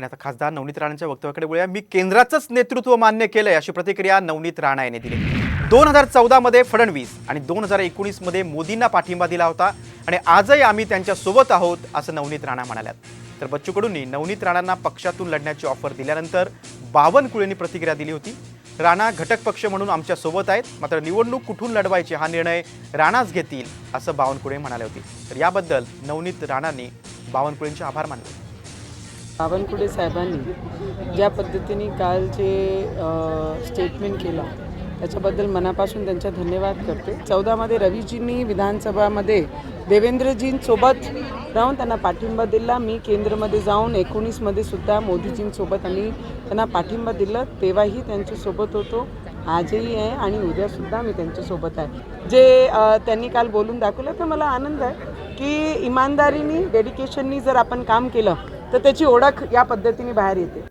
आणि आता खासदार नवनीत राणांच्या वक्तव्याकडे बोलूया मी केंद्राचंच नेतृत्व मान्य केलंय अशी प्रतिक्रिया नवनीत राणा यांनी दिली. दोन हजार चौदामध्ये फडणवीस आणि दोन हजार एकोणीसमध्ये मोदींना पाठिंबा दिला होता आणि आजही आम्ही त्यांच्यासोबत आहोत असं नवनीत राणा म्हणाल्यात. तर बच्चू कडूंनी नवनीत राणांना पक्षातून लढण्याची ऑफर दिल्यानंतर बावनकुळेंनी प्रतिक्रिया दिली होती. राणा घटक पक्ष म्हणून आमच्यासोबत आहेत. मात्र निवडणूक कुठून लढवायची हा निर्णय राणाच घेतील असं बावनकुळे म्हणाले होते. तर याबद्दल नवनीत राणांनी बावनकुळेंचे आभार मानले. बावनकुळे साहेबांनी ज्या पद्धतीने काल जे स्टेटमेंट केलं त्याच्याबद्दल मनापासून त्यांचा धन्यवाद करते. चौदामध्ये रवीजींनी विधानसभामध्ये देवेंद्रजींसोबत राहून त्यांना पाठिंबा दिला. मी केंद्रमध्ये जाऊन एकोणीसमध्ये सुद्धा मोदीजींसोबत आणि त्यांना पाठिंबा दिला. तेव्हाही त्यांच्यासोबत होतो. आजही आहे आणि उद्यासुद्धा मी त्यांच्यासोबत आहे. जे त्यांनी काल बोलून दाखवलं तर मला आनंद आहे की इमानदारीने डेडिकेशननी जर आपण काम केलं तर त्याची ओळख या पद्धतीने बाहेर येते.